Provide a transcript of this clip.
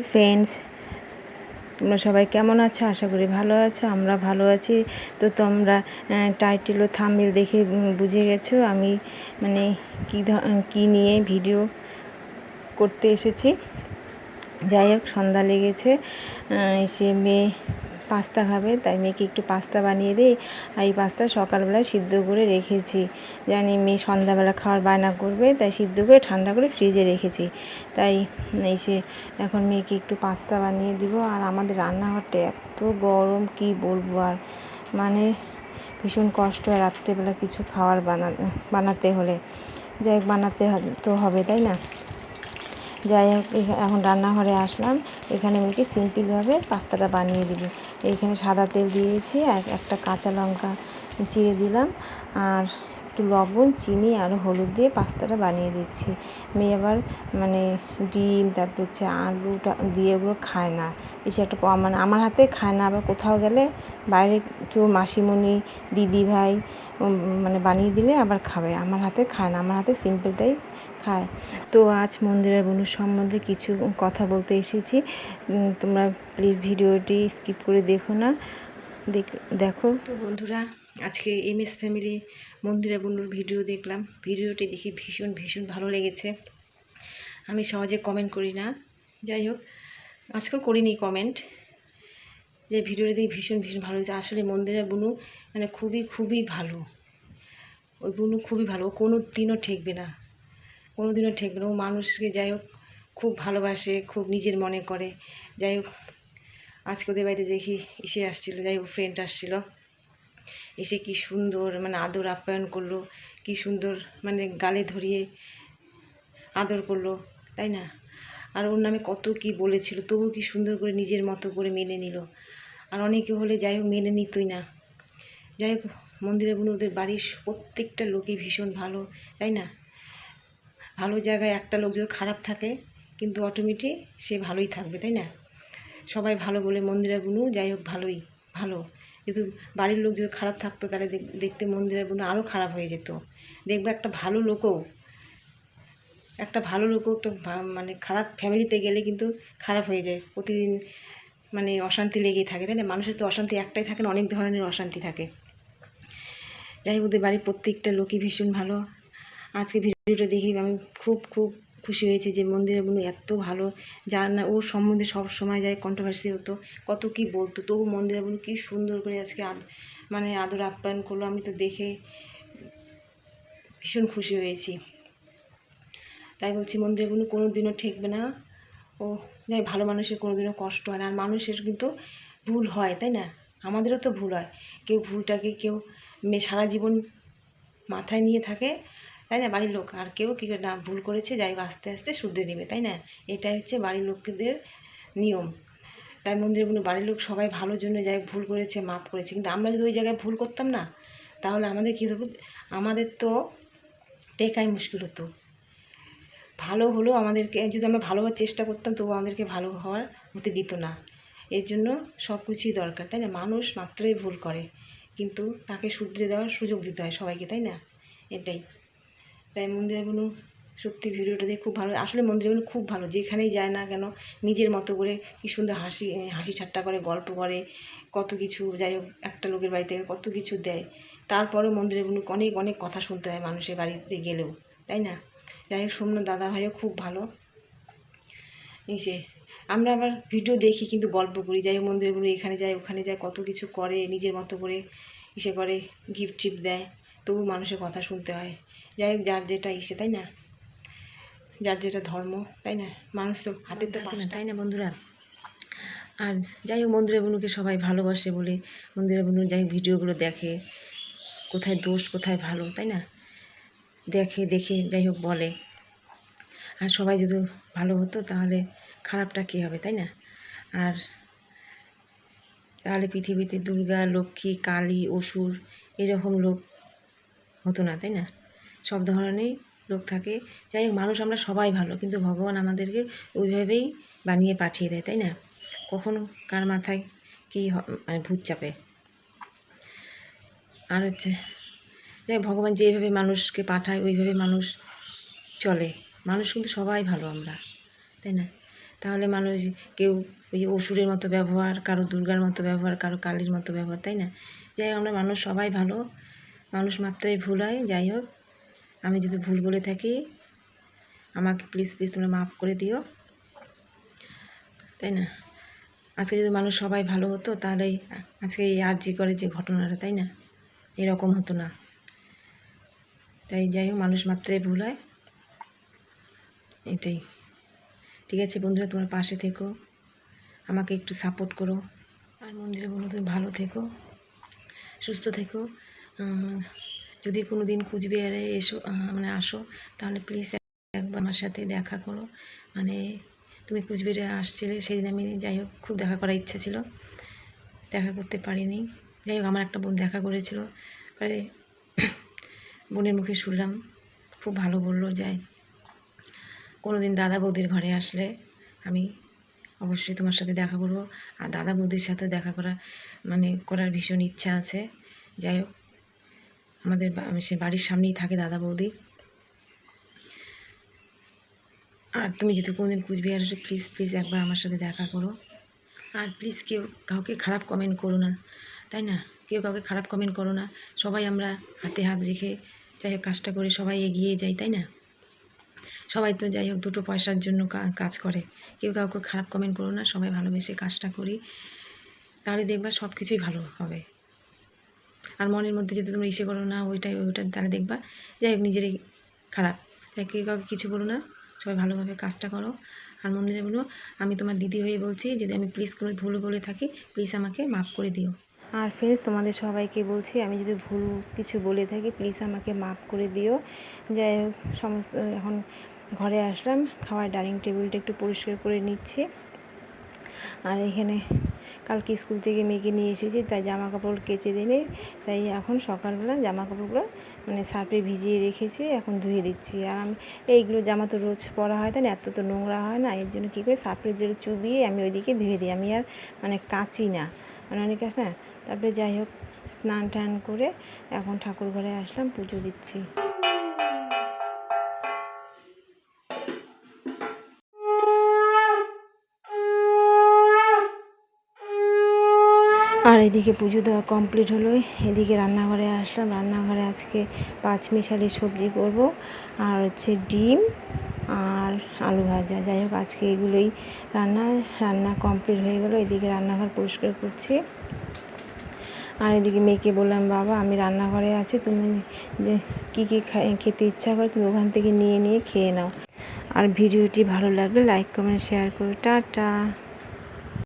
Hello friends, তোমরা সবাই কেমন আছো? আশা করি ভালো আছো, আমরা ভালো আছি। তো তোমরা টাইটেল ও থাম্বনেল দেখে বুঝে গেছো আমি মানে কী কী নিয়ে ভিডিও করতে এসেছি। যাই হোক, সন্ধ্যা লেগেছে সে মেয়ে পাস্তা খাবে, তাই মেয়েকে একটু পাস্তা বানিয়ে দিই। আর এই পাস্তা সকালবেলায় সিদ্ধ করে রেখেছি। জানি মেয়ে সন্ধ্যাবেলা খাওয়ার বায়না করবে, তাই সিদ্ধ করে ঠান্ডা করে ফ্রিজে রেখেছি। তাই এসে এখন মেয়েকে একটু পাস্তা বানিয়ে দিব। আর আমাদের রান্নাঘরটা এত গরম, কি বলব আর? মানে ভীষণ কষ্ট হয় রাত্রেবেলা কিছু খাওয়ার বানা, বানাতে হলে। যাই বানাতে তো হবে, তাই না? যাই হোক এখন রান্নাঘরে আসলাম। এখানে মেয়েকে সিম্পলভাবে পাস্তাটা বানিয়ে দিবি। এইখানে সাদা তেল দিয়েছি আর একটা কাঁচা লঙ্কা চিড়ে দিলাম, আর একটু লবণ, চিনি আর হলুদ দিয়ে পাস্তাটা বানিয়ে দিচ্ছি। মেয়ে আবার মানে ডিম, তারপর হচ্ছে আলুটা দিয়ে ওগুলো খায় না। বেশি একটা মানে আমার হাতে খায় না, আবার কোথাও গেলে বাইরে কেউ মাসিমণি দিদি ভাই মানে বানিয়ে দিলে আবার খাবে। আমার হাতে খায় না। আমার হাতে সিম্পলটাই খায়। তো আজ মন্দিরের বনু সম্বন্ধে কিছু কথা বলতে এসেছি। তোমরা প্লিজ ভিডিওটি স্কিপ করে দেখো না। দেখ- তো বন্ধুরা, আজকে এম এস ফ্যামিলি মন্দিরা বনুর ভিডিও দেখলাম। ভিডিওটি দেখে ভীষণ ভীষণ ভালো লেগেছে। আমি সহজে কমেন্ট করি না। যাই হোক, আজকেও করিনি কমেন্ট যে ভিডিওটি দেখে ভীষণ ভীষণ ভালো লেগেছে আসলে মন্দিরা বনু মানে খুবই খুবই ভালো। ওই বনু খুবই ভালো। ও কোনো দিনও ঠেকবে না। কোনো দিনও ঠেকবে ও মানুষকে যাই হোক খুব ভালোবাসে, খুব নিজের মনে করে। যাই হোক আজকে ওদের বাড়িতে দেখি এসে আসছিল যাই হোক ফ্রেন্ড আসছিল। এসে কি সুন্দর মানে আদর আপ্যায়ন করল, কি সুন্দর মানে গালে ধরিয়ে আদর করল, তাই না? আর ওর নামে কত কি বলেছিল, তবু কি সুন্দর করে নিজের মতো করে মেনে নিল। আর অনেকে হলে যাই হোক মেনে নিতই না। যাই হোক মন্দিরে বোন ওদের বাড়ির প্রত্যেকটা লোকই ভীষণ ভালো, তাই না? ভালো জায়গায় একটা লোক যদি খারাপ থাকে, কিন্তু অটোমেটিক সে ভালোই থাকবে, তাই না? সবাই ভালো বলে মন্দিরা বুনু, যাই হোক ভালোই, ভালো। কিন্তু বাড়ির লোক যদি খারাপ থাকতো, তাহলে দেখতে মন্দিরা বুনু আরও খারাপ হয়ে যেত। দেখবে একটা ভালো লোকও, একটা ভালো লোকও তো মানে খারাপ ফ্যামিলিতে গেলে কিন্তু খারাপ হয়ে যায়। প্রতিদিন মানে অশান্তি লেগেই থাকে, তাই না? মানুষের তো অশান্তি একটাই থাকে না, অনেক ধরনের অশান্তি থাকে। যাই হোক বাড়ির প্রত্যেকটা লোকই ভীষণ ভালো। আজকে ভিডিওটা দেখে আমি খুব খুব খুশি হয়েছে যে মন্দিরের বোন এত ভালো। যার না, ওর সম্বন্ধে সব সময় যায় কন্ট্রোভার্সি হতো। কত কি বলতো, তবু মন্দিরের বোন কী সুন্দর করে আজকে মানে আদর আপ্যায়ন করল, আমি তো দেখে ভীষণ খুশি হয়েছি। তাই বলছি, মন্দিরের বোন কোনো দিনও ঠেকবে না। ও, যাই ভালো মানুষের কোনো দিনও কষ্ট হয় না। আর মানুষের কিন্তু ভুল হয়, তাই না? আমাদেরও তো ভুল হয়। কেউ ভুলটাকে কেউ সারা জীবন মাথায় নিয়ে থাকে। তাই না? বাড়ির লোক। আর কেউ কী না, ভুল করেছে, যাই আস্তে আস্তে শুধরে নেবে, তাই না? এটাই হচ্ছে বাড়ির লোকদের নিয়ম। তাই মন্দিরে বলুন, বাড়ির লোক সবাই ভালোর জন্য যাই ভুল করেছে, মাফ করেছে। কিন্তু আমরা যদি ওই জায়গায় ভুল করতাম না, তাহলে আমাদের কী হতো? আমাদের তো টেকাই মুশকিল হতো। ভালো হলেও আমাদেরকে, যদি আমরা ভালো হওয়ার চেষ্টা করতাম তবু আমাদেরকে ভালো হওয়ার হতে দিত না। এর জন্য সব কিছুই দরকার, তাই না? মানুষ মাত্রই ভুল করে। কিন্তু তাকে শুধরে দেওয়ার সুযোগ দিতে হয় সবাইকে, তাই না? এটাই। তাই মন্দিরে কোনো সত্যি ভিডিওটা দিয়ে খুব ভালো, আসলে মন্দিরে কোনো খুব ভালো, যেখানেই যায় না কেন, নিজের মতো করে কি সুন্দর হাসি হাসি ঠাট্টা করে, গল্প করে, কত কিছু, যাই হোক, একটা লোকের বাড়িতে কত কিছু দেয়। তারপরেও মন্দিরে কোনো অনেক অনেক কথা শুনতে হয় মানুষের বাড়িতে গেলেও, তাই না? যাই হোক, সোমনাথ দাদা ভাইও খুব ভালো। এসে আমরা আবার ভিডিও দেখি, কিন্তু গল্প করি। যাই মন্দিরগুলো এখানে যায়, ওখানে যায়, কত কিছু করে, নিজের মতো করে ইসে করে গিফট টিফট দেয়। তবু মানুষের কথা শুনতে হয়। যাই হোক যার যেটা ইসে তাই না? যার যেটা ধর্ম তাই না? মানুষ তো হাতের তো পারে না তাই না বন্ধুরা? আর যাই হোক মন্দিরের বনুকে সবাই ভালোবাসে বলে মন্দিরের বনু যাই হোক ভিডিওগুলো দেখে কোথায় দোষ কোথায় ভালো তাই না? দেখে দেখে যাই হোক বলে। আর সবাই যদি ভালো হতো তাহলে খারাপটা কী হবে তাই না? আর তাহলে পৃথিবীতে দুর্গা লক্ষ্মী কালী অসুর এরকম লোক হতো না, তাই না? সব ধরনেরই লোক থাকে। যাই হোক, মানুষ আমরা সবাই ভালো, কিন্তু ভগবান আমাদেরকে ওইভাবেই বানিয়ে পাঠিয়ে দেয়, তাই না? কখনো কার মাথায় কী মানে ভূত চাপে? আর হচ্ছে, যাই ভগবান যেভাবে মানুষকে পাঠায়, ওইভাবে মানুষ চলে। মানুষ কিন্তু সবাই ভালো আমরা, তাই না? তাহলে মানুষ কেউ ওই অসুরের মতো ব্যবহার, কারও দুর্গার মতো ব্যবহার, কারও কালীর মতো ব্যবহার, তাই না? যাই আমরা মানুষ সবাই ভালো মানুষ মাত্রাই ভুল হয়, যাই হোক। আমি যদি ভুল বলে থাকি, আমাকে প্লিজ প্লিজ তোমরা মাফ করে দিও। তাই না? আজকে যদি মানুষ সবাই ভালো হতো, তাহলে আজকে এই আর জি করে যে ঘটনাটা, তাই না? এরকম হতো না। তাই যাই হোক, মানুষ মাত্রাই ভুল হয়। এটাই। ঠিক আছে বন্ধুরা, তোমার পাশে থেকো। আমাকে একটু সাপোর্ট করো। আর মন্দিরে বন্ধু তুমি ভালো থেকো, সুস্থ থেকো। যদি কোনো দিন কুচবিহারে এসো মানে আসো, তাহলে প্লিজ একবার আমার সাথে দেখা করো। মানে তুমি কুচবিহারে আসছিলে, সেদিন আমি যাই হোক, খুব দেখা করার ইচ্ছা ছিল। দেখা করতে পারিনি। যাই হোক, আমার একটা বোন দেখা করেছিল। বোনের মুখে শুনলাম, খুব ভালো বলল যাই কোনো দিন দাদা বৌদির ঘরে আসলে আমি অবশ্যই তোমার সাথে দেখা করব। আর দাদা বৌদির সাথে দেখা করা মানে করার ভীষণ ইচ্ছা আছে। যাই হোক আমাদের সে বাড়ির সামনেই থাকে দাদা বৌদি। আর তুমি যদি কোনোদিন কুচবিহার আসো প্লিজ প্লিজ একবার আমার সাথে দেখা করো। আর প্লিজ কেউ কাউকে খারাপ কমেন্ট করো না, তাই না? কেউ কাউকে খারাপ কমেন্ট করো না। সবাই আমরা হাতে হাত রেখে যাই হোক কাজটা করে সবাই এগিয়ে যাই, তাই না? সবাই তো যাই হোক দুটো পয়সার জন্য কাজ করে। কেউ কাউকে খারাপ কমেন্ট করো না, সবাই ভালোবেসে কাজটা করি। তাহলে দেখবা সব কিছুই ভালো হবে। আর মনের মধ্যে যদি তোমরা ইসে করো না, ওইটাই, ওইটা তাহলে দেখবা। যাই হোক, নিজেরই খারাপ। তাই কেউ কাউকে কিছু বলো না। সবাই ভালোভাবে কাজটা করো। আর মন্দিরে বলো, আমি তোমার দিদি হয়ে বলছি, যদি আমি প্লিজ কোনো ভুল বলে থাকি প্লিজ আমাকে মাফ করে দিও। আর ফ্রেন্ডস তোমাদের সবাইকে বলছি, আমি যদি ভুল কিছু বলে থাকি প্লিজ আমাকে মাফ করে দিও। যাই হোক, সমস্ত, এখন ঘরে আসলাম, খাওয়ার ডাইনিং টেবিলটা একটু পরিষ্কার করে নিচ্ছি। আর এখানে কালকে স্কুল থেকে মেয়েকে নিয়ে এসেছি, তাই জামা কাপড় কেচে দিলে তাই এখন সকালবেলা জামা কাপড়গুলো মানে সার্ফে ভিজিয়ে রেখেছি, এখন ধুয়ে দিচ্ছি। আর আমি, এইগুলো জামা তো রোজ পরা হয় তাই না, এত তো নোংরা হয় না, এর জন্য কী করে, সার্ফের জলে চুবিয়ে আমি ওইদিকে ধুয়ে দিই। আমি আর মানে কাচি না মানে অনেক আছে না। তারপরে যাই হোক, স্নান টান করে এখন ঠাকুর ঘরে আসলাম, পুজো দিচ্ছি। আর এদিকে পুজো দেওয়া কমপ্লিট হলো এদিকে রান্নাঘরে আসলাম। রান্নাঘরে আজকে পাঁচ মিশালি সবজি করব। আর হচ্ছে ডিম আর আলু ভাজা। যাই হোক, আজকে এগুলোই রান্না রান্না কমপ্লিট হয়ে গেলো। এদিকে রান্নাঘর পরিষ্কার করছি। আর এদিকে মেয়েকে বললাম, বাবা, আমি রান্নাঘরে আছি। তুমি যে কী কী খেতে ইচ্ছা করে তুমি ওখান থেকে নিয়ে নিয়ে খেয়ে নাও। আর ভিডিওটি ভালো লাগলে লাইক কমেন্ট শেয়ার করো। টাটা।